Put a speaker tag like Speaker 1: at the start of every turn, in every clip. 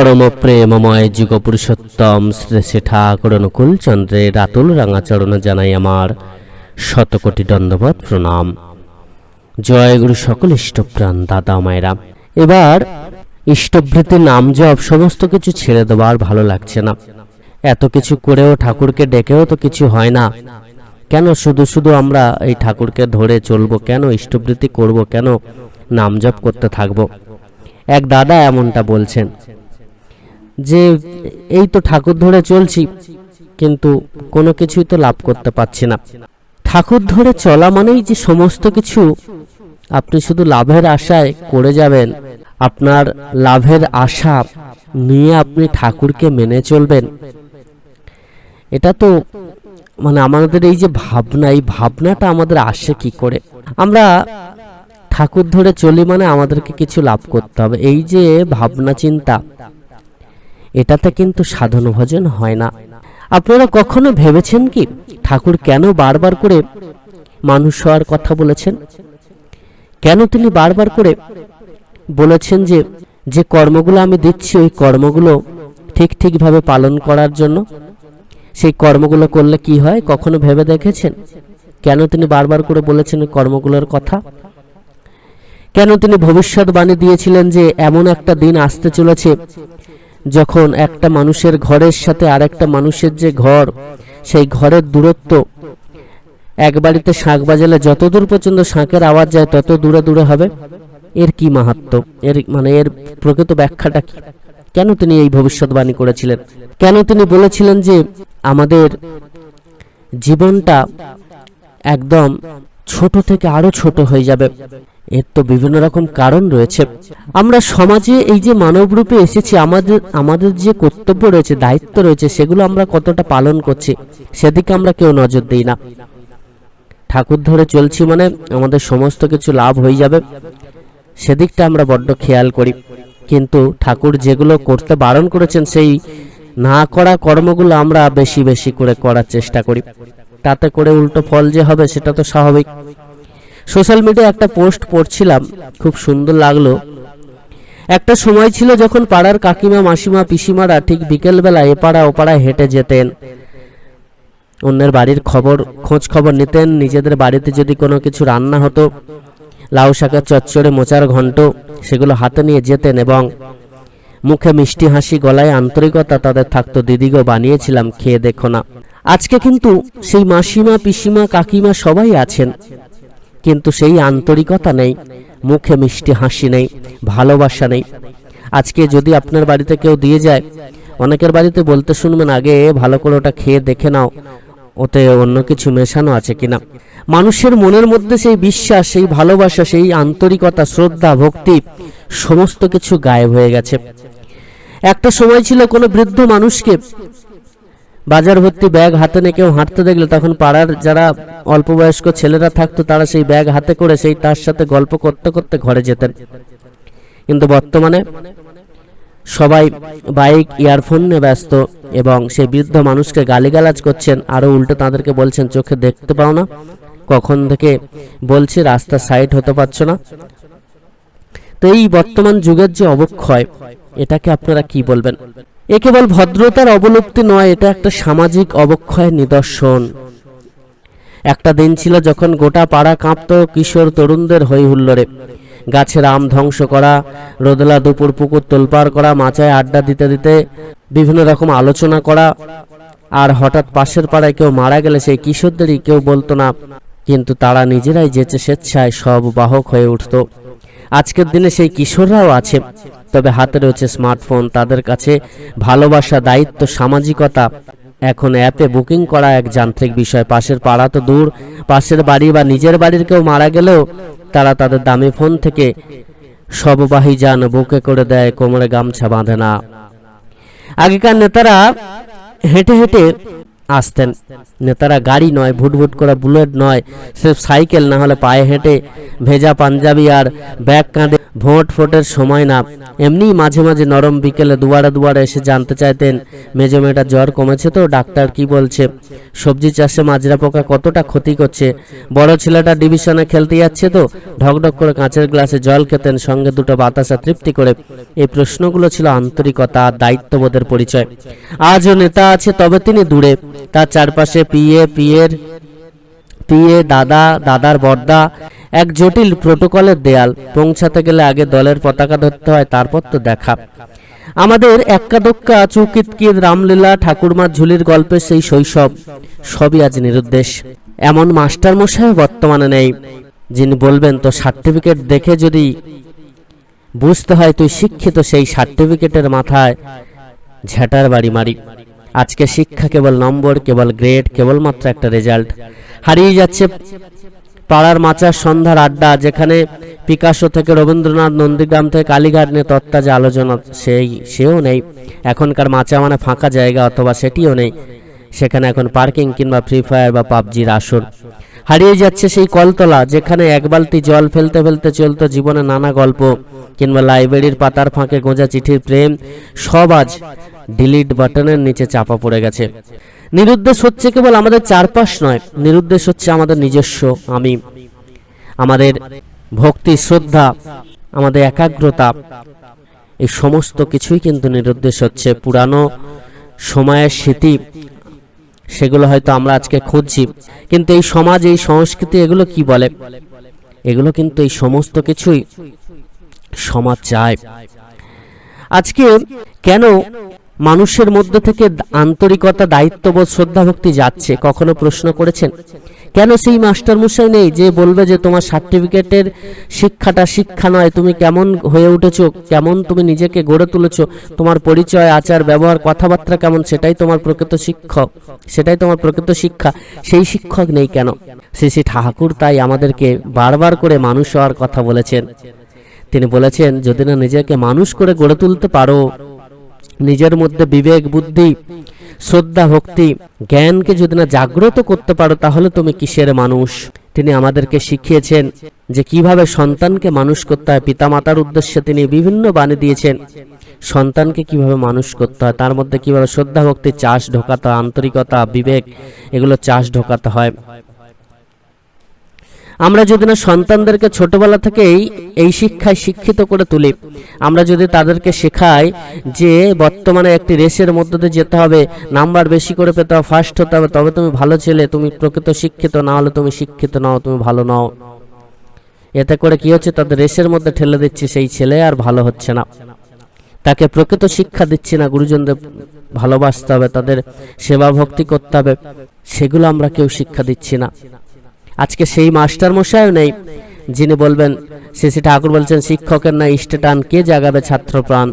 Speaker 1: পরম প্রেমময় যুগ পুরুষোত্তম শ্রী ঠাকুর অনুকূল চন্দ্রের রাতুল রাঙাচরণ জানাই আমার শতকোটি দণ্ডবত প্রণাম। জয় গুরু সকল ইষ্টপ্রাণ দাদা মায়েরা। এবার ইষ্টভৃতি নাম জপ সমস্ত কিছু ছেড়ে দেওয়ার ভালো লাগছে না। এত কিছু করেও ঠাকুরকে ডেকেও তো কিছু হয় না। কেন শুধু শুধু আমরা এই ঠাকুরকে ধরে চলবো, কেন ইষ্টবৃত্তি করব, কেন নাম জপ করতে থাকব? এক দাদা এমনটা বলছেন যে এই তো ঠাকুর ধরে চলছি, কিন্তু কোনো কিছুই তো লাভ করতে পারছি না। ঠাকুর ধরে চলা মানেই যে সমস্ত কিছু, আপনি শুধু লাভের আশায় করে যাবেন। আপনার লাভের আশা নিয়ে আপনি ঠাকুরকে মেনে চলবেন। এটা তো মানে আমাদের এই যে ভাবনা, এই ভাবনাটা আমাদের আসে কি করে? আমরা ঠাকুর ধরে চলি মানে আমাদেরকে কিছু লাভ করতে হবে। এই যে ভাবনা চিন্তা এটাতে কিন্তু সাধন ভজন হয় না। আপনারা কখনো ভেবেছেন কি ঠাকুর কেন বারবার করে মানুষ হওয়ার কথা বলেছেন? কেন তিনি বারবার করে বলেছেন যে যে কর্মগুলো আমি দিচ্ছি, ওই কর্মগুলো ঠিক ঠিকভাবে পালন করার জন্য? সেই কর্মগুলো করলে কি হয়? কখনো ভেবে দেখেছেন? কেন তিনি বারবার করে বলেছেন কর্মগুলোর কথা? কেন তিনি ভবিষ্যৎবাণী দিয়েছিলেন যে, এমন একটা দিন আসতে চলেছে যখন একটা মানুষের ঘরের সাথে আরেকটা মানুষের যে ঘর, সেই ঘরের দূরত্ব, এক বাড়িতে শাঁখ বাজালে যত দূর পর্যন্ত শাঁখের আওয়াজ যায়, তত দূরে দূরে হবে। এর কি মাহাত্ম? এর মানে এর প্রকৃত ব্যাখ্যাটা কি? কেন তিনি এই ভবিষ্যৎবাণী করেছিলেন? কেন তিনি বলেছিলেন যে আমাদের জীবনটা একদম ছোট থেকে আরও ছোট হয়ে যাবে? এর তো বিভিন্ন রকম কারণ রয়েছে। আমরা সমাজে এই যে মানব রূপে এসেছি, আমাদের আমাদের যে কর্তব্য রয়েছে, দায়িত্ব রয়েছে, সেগুলো আমরা কতটা পালন করছি, সেদিকে আমরা কেউ নজর দিই না। ঠাকুর ধরে চলছি মানে আমাদের সমস্ত কিছু লাভ হয়ে যাবে, সেদিকটা আমরা বড্ড খেয়াল করি। কিন্তু ঠাকুর যেগুলো করতে বারণ করেছেন, সেই না করা কর্মগুলো আমরা বেশি বেশি করে করার চেষ্টা করি। তাতে করে উল্টো ফল যে হবে, সেটা তো স্বাভাবিক। সোশ্যাল মিডিয়ায় একটা পোস্ট পড়ছিলাম, খুব সুন্দর লাগল। একটা সময় ছিল যখন পাড়ার কাকিমা, মাসিমা, পিসিমারা ঠিক বিকেলবেলা এপাড়া ওপাড়া হেঁটে যেতেন। অন্যের বাড়ির খবর, খোঁজ খবর নিতেন, নিজেদের বাড়িতে যদি কোনো কিছু রান্না হতো, লাউ শাকের চচ্চড়ে, মোচার ঘন্ট, সেগুলো হাতে নিয়ে যেতেন এবং মুখে মিষ্টি হাসি, গলায় আন্তরিকতা তাদের থাকতো। দিদিগো, বানিয়েছিলাম খেয়ে দেখো না। আজকে কিন্তু সেই মাসিমা, পিসিমা, কাকিমা সবাই আছেন। কিন্তু সেই আন্তরিকতা নেই, মুখে মিষ্টি হাসি নেই, ভালোবাসা নেই। আজকে যদি আপনার বাড়িতে কেউ দিয়ে যায়, অনেকের বাড়িতে বলতে শুনবেন, আগে ভালো করে ওটা খেয়ে দেখে নাও, ওতে অন্য কিছু মেশানো আছে কিনা? মানুষের মনের মধ্যে সেই বিশ্বাস, সেই ভালোবাসা, সেই আন্তরিকতা, শ্রদ্ধা, ভক্তি, সমস্ত কিছু গায়েব হয়ে গেছে। একটা সময় ছিল কোনো বৃদ্ধ মানুষকে বাজার ভর্তি ব্যাগ হাতে নিয়ে কেউ হাঁটতে দেখলে তখন পাড়ার যারা অল্প বয়স্ক ছেলেরা থাকতো, তারা সেই ব্যাগ হাতে করে সেই তার সাথে গল্প করতে করতে ঘরে যেতেন। কিন্তু বর্তমানে সবাই বাইক, ইয়ারফোন নিয়ে ব্যস্ত এবং সেই বৃদ্ধ মানুষকে গালিগালাজ করছেন আরও উল্টো তাদেরকে বলছেন, চোখে দেখতে পাও না। কখন থেকে বলছি, রাস্তা সাইড হতে পারছ না? তো এই বর্তমান যুগের যে অবক্ষয়, এটাকে আপনারা কি বলবেন? এ কেবল ভদ্রতার অবলুপ্তি নয়, এটা একটা সামাজিক অবক্ষয়ের নিদর্শন। একটা দিন ছিল যখন গোটা পাড়া কাঁপত কিশোর তরুণদের হই হুল্লোড়ে। গাছের আম ধ্বংস করা, রোদলা দুপুর পুকুর তোলপাড় করা, মাচায় আড্ডা দিতে দিতে বিভিন্ন রকম আলোচনা করা, আর হঠাৎ পাশের পাড়ায় কেউ মারা গেলে সেই কিশোরদেরই কেউ বলতো না, কিন্তু তারা নিজেরাই যেচে স্বেচ্ছায় সব বাহক হয়ে উঠত। আজকের দিনে সেই কিশোররাও আছে। তবে হাতে রয়েছে স্মার্টফোন, তাদের কাছে ভালোবাসা, দায়িত্ব, সামাজিকতা। এখন অ্যাপে বুকিং করা এক যান্ত্রিক বিষয়। পাশের পাড়া তো দূর। পাশের বাড়ি বা নিজের বাড়ির কেউ মারা গেলেও তারা তাদের দামি ফোন থেকে সববাহী যান বুকে করে দেয়, কোমরে গামছা বাঁধে না। আগেকার নেতারা হেঁটে হেঁটে আসতেন। নেতারা গাড়ি নয়, ভুটভুট করা বুলেট নয়, সির্ফ সাইকেল না হলে পায়ে হেঁটে ভেজা পাঞ্জাবি আর ব্যাগ কাঁধে ভোট ফোটের সময় না। এমনি মাঝে মাঝে নরম বিকেলে দুয়ারে দুয়ারে এসে জানতে চাইতেন, মেজো মেয়েটা জ্বর কমেছে তো, ডাক্তার কি বলছে? সবজি চাষে মাজরা পোকা কতটা ক্ষতি করছে? বড় ছেলেটা ডিভিশনে খেলতে যাচ্ছে তো ঢকঢক করে কাঁচের গ্লাসে জল খেতেন, সঙ্গে দুটো বাতাসা তৃপ্তি করে। এই প্রশ্নগুলো ছিল আন্তরিকতা, দায়িত্ববোধের পরিচয়। আজও নেতা আছে তবে তিনি দূরে। তার চারপাশে পিএ পিএর পিএ দাদা, দাদার বর্দা, এক জটিল প্রোটোকলের দেয়াল পৌঁছাতে গেলে আগে দলের পতাকা ধরতে হয়, তারপর তো দেখা। আমাদের এক্কা দোক্কা চৌকিতকির রামলীলা ঠাকুরমার ঝুলির গল্পের সেই শৈশব, সবই আজ নিরুদ্দেশ। এমন মাস্টার মশাই বর্তমানে নেই, যিনি বলবেন তো সার্টিফিকেট দেখে যদি বুঝতে হয়, তুই শিক্ষিত সেই সার্টিফিকেটের মাথায় ঝেটার বাড়ি মারি। আজকে শিক্ষা কেবল নম্বর, কেবল গ্রেড কেবলমাত্র একটা রেজাল্ট হারিয়ে যাচ্ছে পাড়ার মাচার সন্ধ্যার আড্ডা, যেখানে পিকাসো থেকে রবীন্দ্রনাথ, নন্দীগ্রাম থেকে কালীঘাট নিয়ে তত্ত্বাজে আলোচনা, সেই, সেও নেই। এখনকার মাচা মানে ফাঁকা জায়গা অথবা সেটিও নেই। সেখানে এখন পার্কিং কিংবা ফ্রি ফায়ার বা পাবজির আসর। হারিয়ে যাচ্ছে সেই কলতলা, যেখানে এক বালতি জল ফেলতে ফেলতে চলতো জীবনে নানা গল্প, কিংবা লাইব্রেরির পাতার ফাঁকে গোঁজা চিঠির প্রেম। সব আজ ডিলিট বাটনের নিচে চাপা পড়ে গেছে। নিরুদ্দেশ হচ্ছে কেবল আমাদের চারপাশ নয়, নিরুদ্দেশ হচ্ছে আমাদের নিজস্ব আমি। আমাদের ভক্তি, শ্রদ্ধা, আমাদের একাগ্রতা, এই সমস্ত কিছুই কিন্তু নিরুদ্দেশ হচ্ছে। পুরানো সময়ের স্মৃতি, সেগুলো হয়তো আমরা আজকে খুঁজছি। কিন্তু এই সমাজ, এই সংস্কৃতি এগুলো কি বলে? এগুলো কিন্তু এই সমস্ত কিছুই সমাজ চায়। আজকে কেন মানুষের মধ্যে থেকে আন্তরিকতা, দায়িত্ববোধ শ্রদ্ধা ভক্তি যাচ্ছে, কখনো প্রশ্ন করেছেন। কেন সেই মাস্টার মশাই নেই যে বলবে যে তোমার সার্টিফিকেটের শিক্ষাটা শিক্ষা নয়, তুমি কেমন হয়ে উঠেছো, কেমন তুমি নিজেকে গড়ে তুলেছো, তোমার পরিচয়, আচার, ব্যবহার, কথাবার্তা কেমন, সেটাই তোমার প্রকৃত শিক্ষক, সেটাই তোমার প্রকৃত শিক্ষা, সেই শিক্ষক নেই কেন? শ্রী শ্রী ঠাকুর তাই আমাদেরকে বারবার করে মানুষ হওয়ার কথা বলেছেন। তিনি বলেছেন, যদি না নিজেকে মানুষ করে গড়ে তুলতে পারো নিজের মধ্যে বিবেক, বুদ্ধি, শ্রদ্ধা, ভক্তি, জ্ঞানকে যদি না জাগ্রত করতে পারো, তাহলে তুমি কিসের মানুষ? তিনি আমাদেরকে শিখিয়েছেন যে কীভাবে সন্তানকে মানুষ করতে হয়। পিতামাতার উদ্দেশ্যে তিনি বিভিন্ন বাণী দিয়েছেন। সন্তানকে কীভাবে মানুষ করতে হয়? তার মধ্যে কীভাবে শ্রদ্ধা, ভক্তি, চাষ ঢোকাতে আন্তরিকতা, বিবেক, এগুলো চাষ ঢোকাতে হয়। আমরা যদি না সন্তানদেরকে ছোটবেলা থেকেই এই শিক্ষায় শিক্ষিত করে তুলি, আমরা যদি তাদেরকে শেখাই যে বর্তমানে একটি রেসের মধ্যে দিয়ে যেতে হবে, নাম্বার বেশি করে পেতে হবে ফার্স্ট হতে হবে, তবে তুমি ভালো ছেলে, তুমি প্রকৃত শিক্ষিত, না হলে তুমি শিক্ষিত নাও, তুমি ভালো নাও। এতে করে কি হচ্ছে? তাদের রেসের মধ্যে ঠেলে দিচ্ছে, সেই ছেলে আর ভালো হচ্ছে না। তাকে প্রকৃত শিক্ষা দিচ্ছি না, গুরুজনদের ভালোবাসতে হবে, তাদের সেবা ভক্তি করতে হবে, সেগুলো আমরা কেউ শিক্ষা দিচ্ছি না। আজকে সেই মাস্টার মশাইও নেই, যিনি বলবেন, শ্রী ঠাকুর বলছেন, শিক্ষকের না ইষ্টে টান, কে জাগাবে ছাত্র প্রাণ?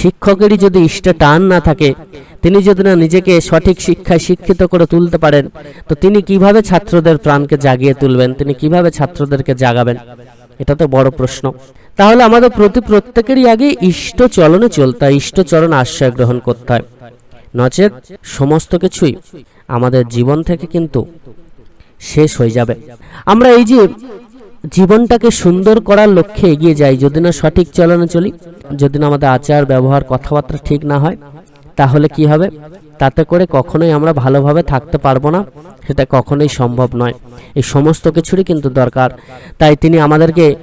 Speaker 1: শিক্ষকেরই যদি ইষ্টে টান না থাকে, তিনি যদি না নিজেকে সঠিক শিক্ষায় শিক্ষিত করে তুলতে পারেন, তো তিনি কীভাবে ছাত্রদের প্রাণকে জাগিয়ে তুলবেন? তিনি কীভাবে ছাত্রদেরকে জাগাবেন? এটা তো বড় প্রশ্ন। তাহলে আমাদের প্রতি প্রত্যেকেরই আগে ইষ্ট চলনে চলতে হয়, ইষ্ট চরণ আশ্রয় গ্রহণ করতে হয়। নচেত সমস্ত কিছুই আমাদের জীবন থেকে কিন্তু শেষ হয়ে যাবে। আমরা এই যে জীবনটাকে সুন্দর করার লক্ষ্যে এগিয়ে যাই, যদি না সঠিক চলনে চলি, যদি না আমাদের আচার, ব্যবহার, কথাবার্তা ঠিক না হয়, তাহলে কি হবে? তাতে করে কখনোই আমরা ভালোভাবে থাকতে পারব না, সেটা কখনোই সম্ভব নয়। এই সমস্ত কিছুরই কিন্তু দরকার। তাই তিনি আমাদেরকে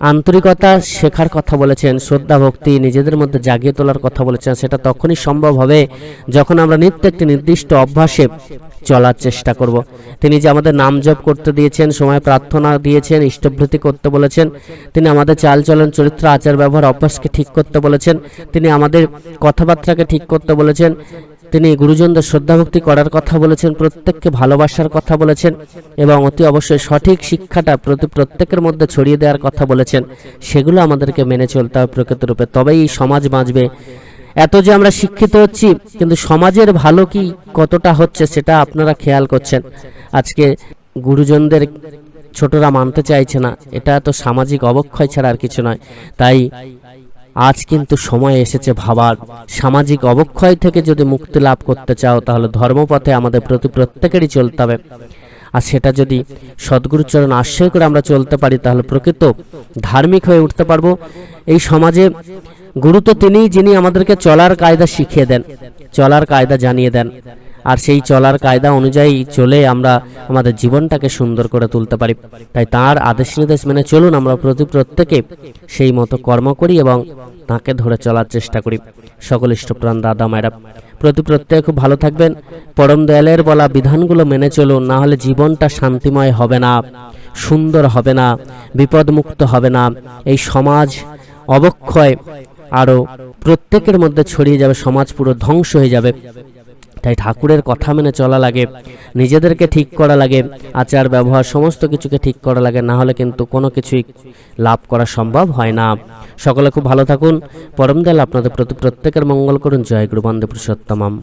Speaker 1: আন্তরিকতা শেখার কথা বলেছেন, শ্রদ্ধা, ভক্তি নিজেদের মধ্যে জাগিয়ে তোলার কথা বলেছেন, সেটা তখনই সম্ভব হবে যখন আমরা নিত্য একটি নির্দিষ্ট অভ্যাসে চলার চেষ্টা করব। তিনি যে আমাদের নাম জপ করতে দিয়েছেন, সময় প্রার্থনা দিয়েছেন ইষ্টভৃতি করতে বলেছেন, তিনি আমাদের চালচলন চরিত্র, আচার, ব্যবহার, অভ্যাসকে ঠিক করতে বলেছেন, তিনি আমাদের কথাবার্তাকে ঠিক করতে বলেছেন তিনি গুরুজনদের শ্রদ্ধাভক্তি করার কথা বলেছেন, প্রত্যেককে ভালোবাসার কথা বলেছেন এবং অতি অবশ্যই সঠিক শিক্ষাটা প্রতি প্রত্যেকের মধ্যে ছড়িয়ে দেওয়ার কথা বলেছেন। সেগুলো আমাদেরকে মেনে চলতে হবে প্রকৃত রূপে। তবেই সমাজ বাঁচবে। এত যে আমরা শিক্ষিত হচ্ছি, কিন্তু সমাজের ভালো কি কতটা হচ্ছে সেটা আপনারা খেয়াল করছেন। আজকে গুরুজনদের ছোটরা মানতে চাইছে না। এটা তো সামাজিক অবক্ষয় ছাড়া আর কিছু নয়। তাই আজ কিন্তু সময় এসেছে ভাবার। সামাজিক অবক্ষয় থেকে যদি মুক্তি লাভ করতে চাও, তাহলে ধর্মপথে আমাদের প্রতি প্রত্যেকেরই চলতে হবে। আর সেটা যদি সদ্গুরুচরণ আশ্রয় করে আমরা চলতে পারি, তাহলে প্রকৃত ধার্মিক হয়ে উঠতে পারব। এই সমাজে গুরু তো তিনিই যিনি আমাদেরকে চলার কায়দা শিখিয়ে দেন, চলার কায়দা জানিয়ে দেন। আর সেই চলার কায়দা অনুযায়ী চলে আমরা আমাদের জীবনটাকে সুন্দর করে তুলতে পারি। তাই তার আদেশ নির্দেশ মেনে চলুন আমরা প্রতি প্রত্যেকে সেই মতো কর্ম করি এবং তাকে ধরে চলার চেষ্টা করি। সকল ইষ্টপ্রাণ দাদা মায়েরা, প্রতি প্রত্যেকে খুব ভালো থাকবেন। পরম দয়ালের বলা বিধানগুলো মেনে চলুন, না হলে জীবনটা শান্তিময় হবে না, সুন্দর হবে না, বিপদমুক্ত হবে না। এই সমাজ অবক্ষয় আরও প্রত্যেকের মধ্যে ছড়িয়ে যাবে, সমাজ পুরো ধ্বংস হয়ে যাবে। তাই ঠাকুরের কথা মেনে চলা লাগে, নিজেদেরকে ঠিক করা লাগে, আচার ব্যবহার সমস্ত কিছুকে ঠিক করা লাগে, না হলে কিন্তু কোনো কিছুই লাভ করা সম্ভব হয় না। সকলে খুব ভালো থাকুন। পরম দয়াল আপনাদের প্রতি প্রত্যেকের মঙ্গল করুন। জয় গুরু বন্দে পুরুষোত্তমম